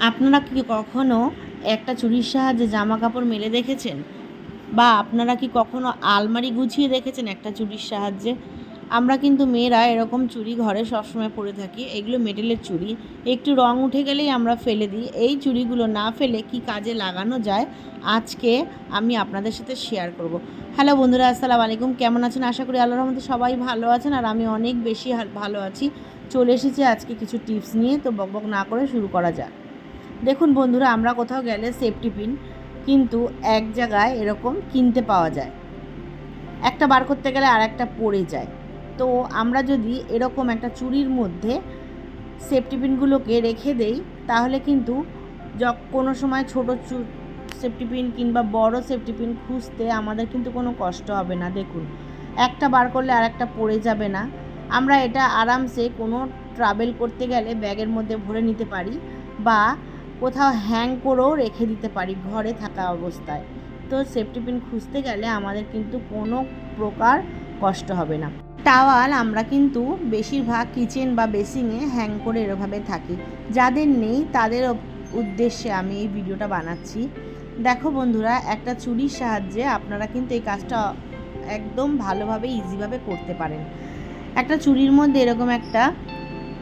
আপনারা কি কখনো একটা চুরির সাহায্যে জামা কাপড় মেলে দেখেছেন? বা আপনারা কি কখনো আলমারি গুছিয়ে দেখেছেন একটা চুরির সাহায্যে? আমরা কিন্তু মেয়েরা এরকম চুড়ি ঘরে সবসময় পরে থাকি। এগুলো মেটেলের চুড়ি একটু রং উঠে গেলেই আমরা ফেলে দিই। এই চুড়িগুলো না ফেলে কি কাজে লাগানো যায়? আজকে আমি আপনাদের সাথে শেয়ার করব। হ্যালো বন্ধুরা, আসসালামু আলাইকুম। কেমন আছেন? আশা করি আল্লাহর রহমতে সবাই ভালো আছেন আর আমি অনেক বেশি ভালো আছি। চলে এসেছি আজকে কিছু টিপস নিয়ে। তো বকবক না করে শুরু করা যাক। দেখুন বন্ধুরা, আমরা কোথাও গেলে সেফটি পিন কিন্তু এক জায়গায় এরকম কিনতে পাওয়া যায়। একটা বার করতে গেলে আর একটা পড়ে যায়। তো আমরা যদি এরকম একটা চুরির মধ্যে সেফটি পিনগুলোকে রেখে দেই, তাহলে কিন্তু কোনো সময় ছোটো সেফটি পিন কিংবা বড় সেফটি পিন খুঁজতে আমাদের কিন্তু কোনো কষ্ট হবে না। দেখুন, একটা বার করলে আর একটা পড়ে যাবে না। আমরা এটা আরামসে কোনো ট্রাভেল করতে গেলে ব্যাগের মধ্যে ভরে নিতে পারি বা কোথাও হ্যাং করেও রেখে দিতে পারি ঘরে থাকা অবস্থায়। তো সেফটি পিন খুঁজতে গেলে আমাদের কিন্তু কোনো প্রকার কষ্ট হবে না। টাওয়াল আমরা কিন্তু বেশিরভাগ কিচেন বা বেসিংয়ে হ্যাং করে এরভাবে থাকি। যাদের নেই তাদের উদ্দেশ্যে আমি এই ভিডিওটা বানাচ্ছি। দেখো বন্ধুরা, একটা চুরির সাহায্যে আপনারা কিন্তু এই কাজটা একদম ভালোভাবে ইজিভাবে করতে পারেন। একটা চুরির মধ্যে এরকম একটা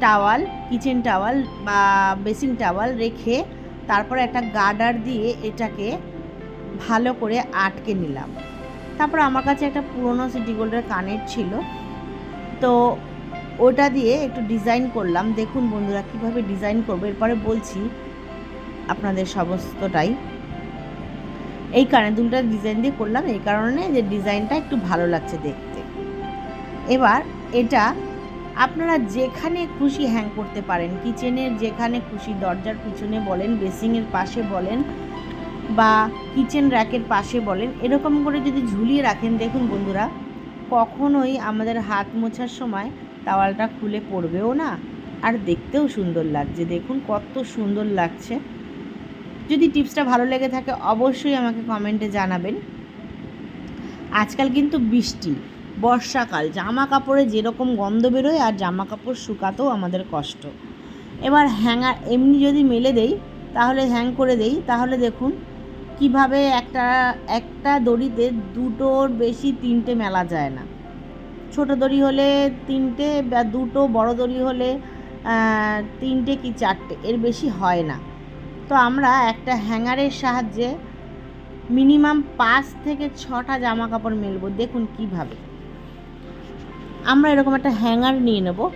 টাওয়াল কিচেন টাওয়াল বা বেসিং টাওয়াল রেখে তারপরে একটা গার্ডার দিয়ে এটাকে ভালো করে আটকে নিলাম। তারপর আমার কাছে একটা পুরনো সিটি গোল্ডের কানের ছিল। তো ওটা দিয়ে একটু ডিজাইন করলাম। দেখুন বন্ধুরা কীভাবে ডিজাইন করব। এরপরে বলছি আপনাদের সমস্তটাই। এই কানের দুলটা ডিজাইন দিয়ে করলাম। এই কারণে যে ডিজাইনটা একটু ভালো লাগছে দেখতে। এবার এটা আপনারা যেখানে খুশি হ্যাং করতে পারেন। কিচেনের যেখানে খুশি দরজার পিছনে বলেন, বেসিংয়ের পাশে বলেন বা কিচেন র্যাকের পাশে বলেন, এরকম করে যদি ঝুলিয়ে রাখেন, দেখুন বন্ধুরা, কখনোই আমাদের হাত মোছার সময় তাওয়ালটা খুলে পড়বেও না। আর দেখতেও সুন্দর লাগছে। দেখুন কত সুন্দর লাগছে। যদি টিপসটা ভালো লেগে থাকে, অবশ্যই আমাকে কমেন্টে জানাবেন। আজকাল কিন্তু বৃষ্টি। বর্ষাকাল। জামা কাপড়ে যেরকম গন্ধ বেরোয় আর জামা কাপড় শুকাতেও আমাদের কষ্ট। এবার হ্যাঙ্গার এমনি যদি মেলে দেই, তাহলে হ্যাং করে দেই। তাহলে দেখুন কীভাবে একটা একটা দড়িতে দুটোর বেশি তিনটে মেলা যায় না। ছোট দড়ি হলে তিনটে বা দুটো, বড় দড়ি হলে তিনটে কি চারটে? এর বেশি হয় না। তো আমরা একটা হ্যাঙ্গারের সাহায্যে মিনিমাম পাঁচ থেকে ছটা জামা কাপড় মেলবো। দেখুন কীভাবে। আমরা এরকম একটা হ্যাঙ্গার নিয়ে নেব।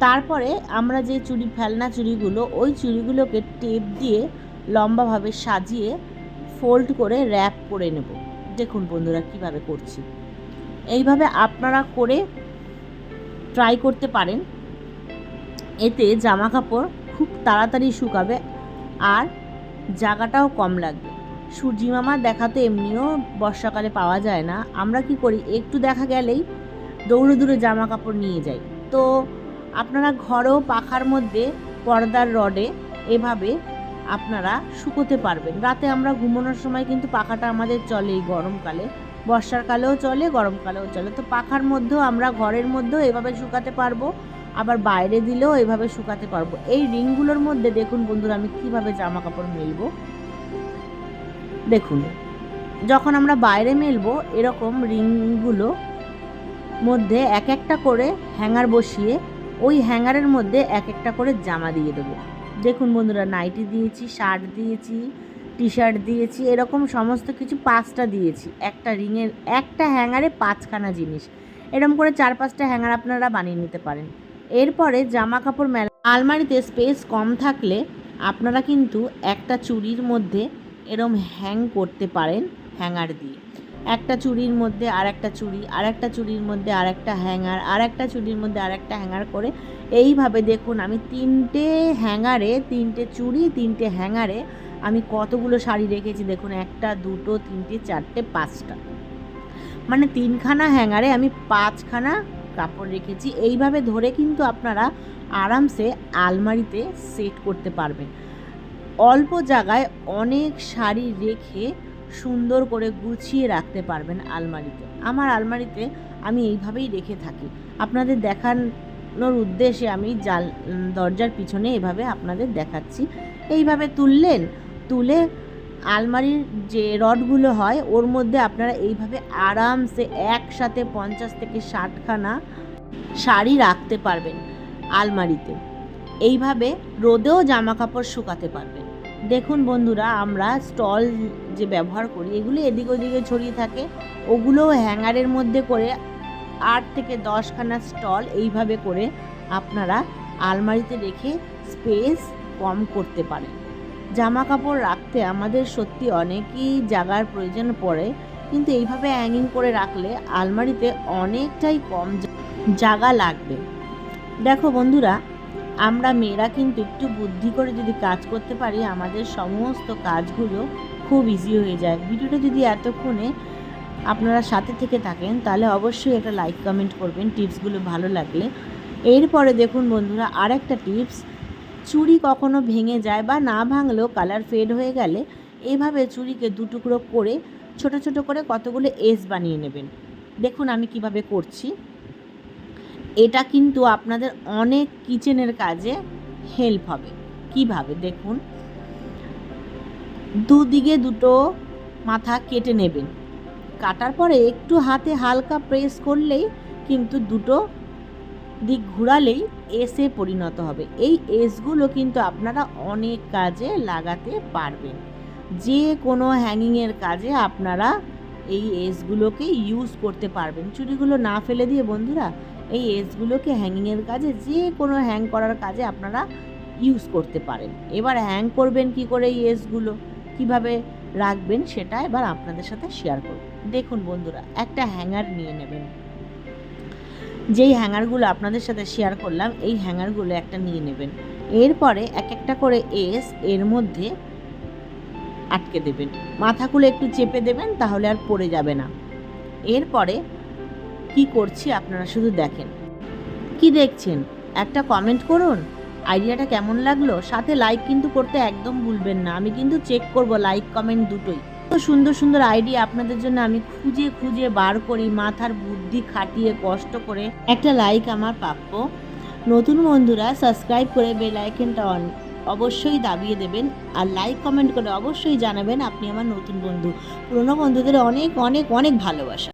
তারপরে আমরা যে চুড়ি ফেলনা চুড়িগুলো ওই চুড়িগুলোকে টেপ দিয়ে লম্বাভাবে সাজিয়ে ফোল্ড করে র্যাপ করে নেব। দেখুন বন্ধুরা কীভাবে করছি। এইভাবে আপনারা করে ট্রাই করতে পারেন। এতে জামা কাপড় খুব তাড়াতাড়ি শুকাবে আর জায়গাটাও কম লাগবে। সূর্যি মামার দেখা তো এমনিও বর্ষাকালে পাওয়া যায় না। আমরা কি করি, একটু দেখা গেলেই দৌড়ে দৌড়ে জামা কাপড় নিয়ে যাই। তো আপনারা ঘরেও পাখার মধ্যে পর্দার রডে এভাবে আপনারা শুকোতে পারবেন। রাতে আমরা ঘুমানোর সময় কিন্তু পাখাটা আমাদের চলে গরমকালে। বর্ষার কালেও চলে, গরমকালেও চলে। তো পাখার মধ্যেও আমরা ঘরের মধ্যেও এভাবে শুকাতে পারব, আবার বাইরে দিলেও এভাবে শুকাতে পারব। এই রিংগুলোর মধ্যে দেখুন বন্ধুরা, আমি কীভাবে জামা কাপড় মেলবো। দেখুন, যখন আমরা বাইরে মেলবো, এরকম রিংগুলো মধ্যে এক একটা করে হ্যাঙ্গার বসিয়ে ওই হ্যাঙ্গারের মধ্যে এক একটা করে জামা দিয়ে দেবো। দেখুন বন্ধুরা, নাইটি দিয়েছি, শার্ট দিয়েছি টি শার্ট দিয়েছি, এরকম সমস্ত কিছু পাঁচটা দিয়েছি। একটা রিংয়ের, একটা হ্যাঙ্গারে পাঁচখানা জিনিস। এরকম করে চার পাঁচটা হ্যাঙ্গার আপনারা বানিয়ে নিতে পারেন। এরপরে জামা কাপড় মেলা, আলমারিতে স্পেস কম থাকলে আপনারা কিন্তু একটা চুড়ির মধ্যে এরম হ্যাং করতে পারেন হ্যাঙ্গার দিয়ে। একটা চুড়ির মধ্যে আর একটা চুড়ি আর একটা চুড়ির মধ্যে আর একটা হ্যাঙ্গার আর একটা চুড়ির মধ্যে আর একটা হ্যাঙ্গার করে এইভাবে দেখুন আমি তিনটে হ্যাঙ্গারে, তিনটে চুড়ি তিনটে হ্যাঙ্গারে আমি কতগুলো শাড়ি রেখেছি দেখুন, একটা, দুটো, তিনটে, চারটে, পাঁচটা। মানে তিনখানা হ্যাঙ্গারে আমি পাঁচখানা কাপড় রেখেছি। এইভাবে ধরে কিন্তু আপনারা আরামসে আলমারিতে সেট করতে পারবেন। অল্প জায়গায় অনেক শাড়ি রেখে সুন্দর করে গুছিয়ে রাখতে পারবেন আলমারিতে। আমার আলমারিতে আমি এইভাবেই রেখে থাকি। আপনাদের দেখানোর উদ্দেশ্যে আমি জাল, দরজার পিছনে এভাবে আপনাদের দেখাচ্ছি। এইভাবে তুললেন, তুলে আলমারির যে রডগুলো হয়, ওর মধ্যে আপনারা এইভাবে আরামসে একসাথে পঞ্চাশ থেকে ষাটখানা শাড়ি রাখতে পারবেন আলমারিতে। এইভাবে রোদেও জামা কাপড় শুকাতে পারবেন। দেখুন বন্ধুরা, আমরা স্টল যে ব্যবহার করি, এগুলি এদিক ওদিকে ছড়িয়ে থাকে। ওগুলোও হ্যাঙ্গারের মধ্যে করে আট থেকে দশখানা স্টল এইভাবে করে আপনারা আলমারিতে রেখে স্পেস কম করতে পারেন। জামা কাপড় রাখতে আমাদের সত্যি অনেকই জায়গার প্রয়োজন পড়ে, কিন্তু এইভাবে হ্যাঙ্গিং করে রাখলে আলমারিতে অনেকটাই কম জায়গা লাগবে। দেখো বন্ধুরা আমরা মেয়েরা কিন্তু একটু বুদ্ধি করে যদি কাজ করতে পারি, আমাদের সমস্ত কাজগুলো খুব ইজি হয়ে যায়। ভিডিওটা যদি এতক্ষণে আপনারা সাথে থেকে থাকেন, তাহলে অবশ্যই একটা লাইক কমেন্ট করবেন টিপসগুলো ভালো লাগলে। এরপরে দেখুন বন্ধুরা আর একটা টিপস চুড়ি কখনো ভেঙে যায় বা না ভাঙলেও কালার ফেড হয়ে গেলে এভাবে চুড়িকে দু টুকরো করে, ছোট ছোট করে কতগুলো এস বানিয়ে নেবেন। দেখুন আমি কীভাবে করছি। এটা কিন্তু আপনাদের অনেক কিচেনের কাজে হেল্প হবে। কীভাবে? দেখুন। দুদিকে দুটো মাথা কেটে নেবেন। কাটার পরে একটু হাতে হালকা প্রেস করলেই কিন্তু দুটো দিক ঘোরালেই এসে পরিণত হবে। এই এসগুলো কিন্তু আপনারা অনেক কাজে লাগাতে পারবেন। যে কোনো হ্যাঙ্গিংয়ের কাজে আপনারা এই এসগুলোকে ইউজ করতে পারবেন। চুড়িগুলো না ফেলে দিয়ে বন্ধুরা এই এজগুলোকে হ্যাঙ্গিংয়ের কাজে যে কোনো হ্যাং করার কাজে আপনারা ইউজ করতে পারেন। এবার হ্যাং করবেন কি করে এই এজগুলো? কীভাবে রাখবেন সেটা এবার আপনাদের সাথে শেয়ার করব। দেখুন বন্ধুরা, একটা হ্যাঙ্গার নিয়ে নেবেন। যেই হ্যাঙ্গারগুলো আপনাদের সাথে শেয়ার করলাম, এই হ্যাঙ্গারগুলো একটা নিয়ে নেবেন। এরপরে এক একটা করে এস এর মধ্যে আটকে দেবেন। মাথাগুলো একটু চেপে দেবেন, তাহলে আর পড়ে যাবে না। এরপরে কি করছি আপনারা শুধু দেখেন। কি দেখছেন? একটা কমেন্ট করুন। আইডিয়াটা কেমন লাগল? সাথে লাইক কিন্তু করতে একদম ভুলবেন না। আমি কিন্তু চেক করব লাইক কমেন্ট দুটোই। তো সুন্দর সুন্দর আইডিয়া আপনাদের জন্য আমি খুঁজে খুঁজে বার করি, মাথার বুদ্ধি খাটিয়ে, কষ্ট করে একটা লাইক আমার প্রাপ্য। নতুন বন্ধুরা সাবস্ক্রাইব করে বেল আইকনটা অন অবশ্যই দাবিয়ে দেবেন। আর লাইক কমেন্ট করে অবশ্যই জানাবেন আপনি আমার নতুন বন্ধু। পুরনো বন্ধুদের অনেক অনেক অনেক ভালোবাসা।